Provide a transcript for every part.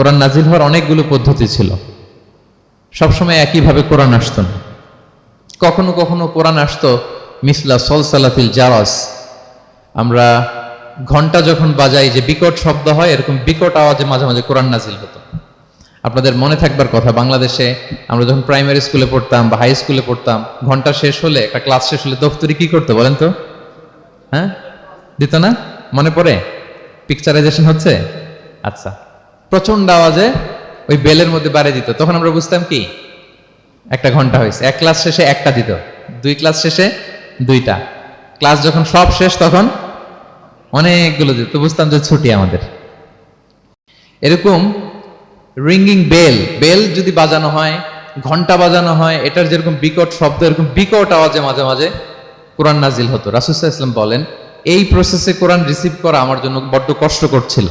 কোরআন নাজিল হওয়ার অনেকগুলো পদ্ধতি ছিল। সবসময় একইভাবে কোরআন আসতো না। কখনো কখনো কোরআন আসতো, মিসলা সলসালাতিল জারাস। আমরা ঘণ্টা যখন বাজাই যে বিকট শব্দ হয়, এরকম বিকট আওয়াজে মাঝে মাঝে কোরআন নাজিল হতো। আপনাদের মনে থাকবার কথা, বাংলাদেশে আমরা যখন প্রাইমারি স্কুলে পড়তাম বা হাই স্কুলে পড়তাম, ঘণ্টা শেষ হলে, একটা ক্লাস শেষ হলে দপ্তরি কি করতো বলেন তো? হ্যাঁ? দিত না? মনে পড়ে? পিকচারাইজেশন হচ্ছে? আচ্ছা। প্রচণ্ড আওয়াজে ওই বেলের মধ্যে বাড়ি দিত। তখন আমরা বুঝতাম কি? একটা ঘণ্টা হয়েছে। এক ক্লাস শেষে একটা দিত। দুই ক্লাস শেষে দুইটা। ক্লাস যখন সব শেষ, তখন অনেকগুলো দিত। বুঝতাম যে ছুটি আমাদের। এরকম রিঙ্গিং বেল। বেল যদি বাজানো হয়, ঘণ্টা বাজানো হয়, এটার যেরকম বিকট শব্দ, এরকম বিকট আওয়াজে মাঝে মাঝে কোরআন নাজিল হতো। রাসুসাহ ইসলাম বলেন, এই প্রসেসে কোরআন রিসিভ করা আমার জন্য বড্ড কষ্ট করছিল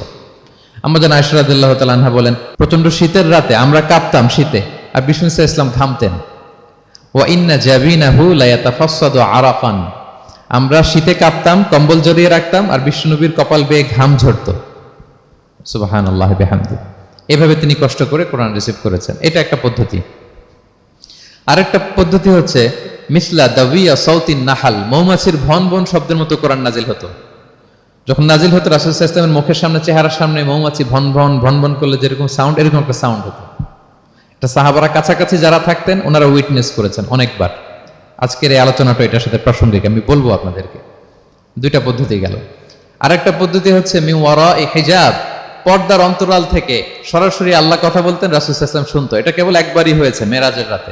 আমাদের আয়সরাদুল্লাহ তালাহা বলেন প্রচণ্ড শীতের রাতে আমরা কাঁপতাম শীতে আর বিষ্ণু ইসা ইসলাম ঘামতেন। ও ইন্না জাবিনাহু লায়াতাফাসাদু আরাফান। আমরা শীতে কাঁপতাম, কম্বল জড়িয়ে রাখতাম আর বিষ্ণুনবীর কপাল বেয়ে ঘাম ঝরতো। সুবাহান আল্লাহ বেহামদি। এভাবে তিনি কষ্ট করে কোরআন রিসিভ করেছেন। এটা একটা পদ্ধতি। আরেকটা পদ্ধতি হচ্ছে, মিসলা দাবিয়া সৌতিন নাহাল। মৌমাছির ভন ভন শব্দের মতো কোরআন নাজিল হতো। যখন নাজিল হতো, রাসুল ইসলামের মুখের সামনে, চেহারার সামনে মৌমাছি ভন ভন ভন ভন করলে যেরকম সাউন্ড এরকম একটা সাউন্ড হতো। এটা সাহাবারা কাছাকাছি যারা থাকতেন, ওনারা উইটনেস করেছেন অনেকবার। আজকের এই আলোচনাটা এটার সাথে প্রাসঙ্গিক, আমি বলব আপনাদেরকে। দুইটা পদ্ধতি গেল। আরেকটা পদ্ধতি হচ্ছে মিওয়ারা এ হিজাব। পর্দার অন্তরাল থেকে সরাসরি আল্লাহ কথা বলতেন, রাসুল ইসলাম শুনতো। এটা কেবল একবারই হয়েছে, মেরাজের রাতে।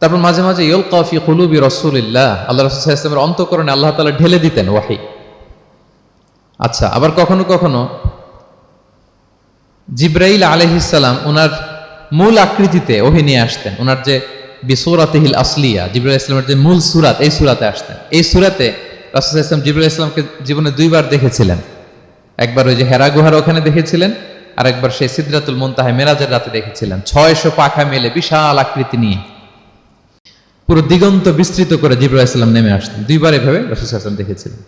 তারপর মাঝে মাঝে ইয়ল কফি কুলুবি রসুলিল্লাহ। আল্লাহ রসুল ইসলামের অন্তকরণে আল্লাহ তালা ঢেলে দিতেন ওয়াহি। আচ্ছা আবার কখনো কখনো জিব্রাইল আলহিসাল্লাম ওনার মূল আকৃতিতে ওহি নিয়ে আসতেন। ওনার যে বিসৌরাতেহিল আসলিয়া, জিব্রাইল ইসলামের যে মূল সুরাত, এই সুরাতে আসতেন। এই সুরাতে রাসুল ইসলাম জিব্রাইল ইসলামকে জীবনে দুইবার দেখেছিলেন। একবার ওই যে হেরা গুহার ওখানে দেখেছিলেন আর একবার সেই সিদ্রাতুল মুনতাহা মেরাজের রাতে দেখেছিলেন। ছয়শো পাখা মেলে বিশাল আকৃতি নিয়ে। পুরো দিগন্ত বিস্তৃত করে জিব্রাইল ইসলাম নেমে আসতেন। দুইবার এভাবে রাসুল ইসলাম দেখেছিলেন।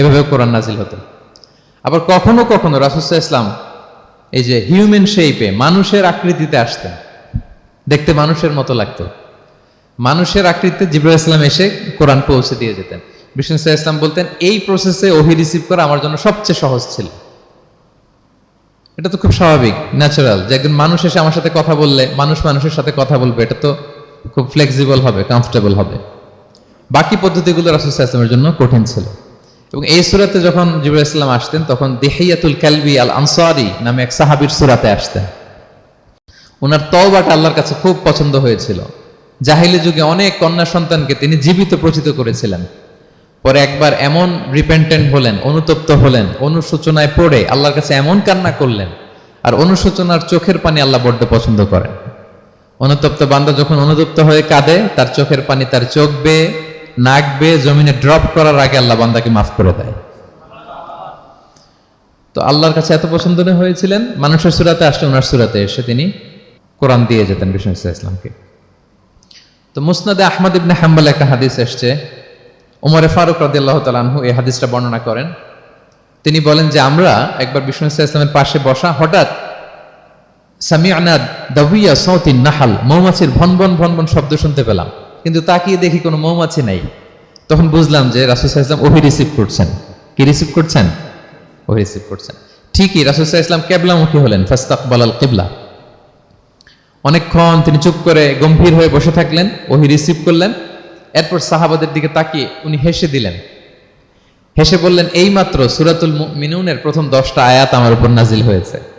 এভাবে কোরআন নাজিল হতো। আবার কখনো কখনো রাসুসাহ ইসলাম এই যে হিউম্যান শেপে মানুষের আকৃতিতে আসতেন। দেখতে মানুষের মতো লাগতো। মানুষের আকৃতিতে জিব্রাহ ইসলাম এসে কোরআন পৌঁছে দিয়ে যেতেন। বিষ্ণু সাহা ইসলাম বলতেন, এই প্রসেসে ওহি রিসিভ করা আমার জন্য সবচেয়ে সহজ ছিল। এটা তো খুব স্বাভাবিক ন্যাচারাল যে একজন মানুষ এসে আমার সাথে কথা বললে, মানুষ মানুষের সাথে কথা বলবে, এটা তো খুব ফ্লেক্সিবল হবে কমফোর্টেবল হবে। বাকি পদ্ধতিগুলো রাসুল ইসলামের জন্য কঠিন ছিল। এবং এই সুরাতে যখন জিবুল ইসলাম আসতেন, তখন দেহিয়াতুল কালবি আল আনসারি নামে এক সাহাবির সুরাতে আসতেন। ওনার তওবাটা আল্লাহর কাছে খুব পছন্দ হয়েছিল। জাহিলি যুগে অনেক কন্যা সন্তানকে তিনি জীবিত প্রচিত করেছিলেন। পরে একবার এমন রিপেন্টেন্ট হলেন, অনুতপ্ত হলেন, অনুশোচনায় পড়ে আল্লাহর কাছে এমন কান্না করলেন আর অনুশোচনার চোখের পানি আল্লাহ বড্ড পছন্দ করেন। অনুতপ্ত বান্দা যখন অনুতপ্ত হয়ে কাঁদে, তার চোখের পানি তার চোখ বেয়ে নাক বেয়ে জমিনে ড্রপ করার আগে আল্লাহ বান্দাকে মাফ করে দেয়। তো আল্লাহর কাছে এত পছন্দ হয়েছিলেন, মানুষের সুরাতে আসলে ওনার সুরাতে এসে তিনি কোরআন দিয়ে যেতেন বিষ্ণু ইসলামকে। তো মুসনাদে আহমদ ইবনে হাম্বাল একটা হাদিস এসছে, উমরে ফারুক রাদিয়াল্লাহ তালানহু এই হাদিসটা বর্ণনা করেন। তিনি বলেন যে, আমরা একবার বিষ্ণু ইসলামের পাশে বসা হঠাৎ সামিয়ানা দাবিয়া সৌতিন নাহাল, মৌমাছির ভন ভন ভন ভন শব্দ শুনতে পেলাম। কিন্তু তাকিয়ে দেখি কোনো মৌমাছি নাই। তখন বুঝলাম যে রাসুল ইসলাম ওহি রিসিভ করছেন। কি রিসিভ করছেন? ওহি রিসিভ করছেন। ঠিকই রাসুল ইসলাম কেবলামুখী হলেন, ফাস্তাকবাল আল কেবলা অনেকক্ষণ তিনি চুপ করে গম্ভীর হয়ে বসে থাকলেন, ওহি রিসিভ করলেন। এরপর সাহাবাদের দিকে তাকিয়ে উনি হেসে দিলেন। হেসে বললেন, এইমাত্র সুরাতুল মিনুনের প্রথম দশটা আয়াত আমার উপর নাজিল হয়েছে।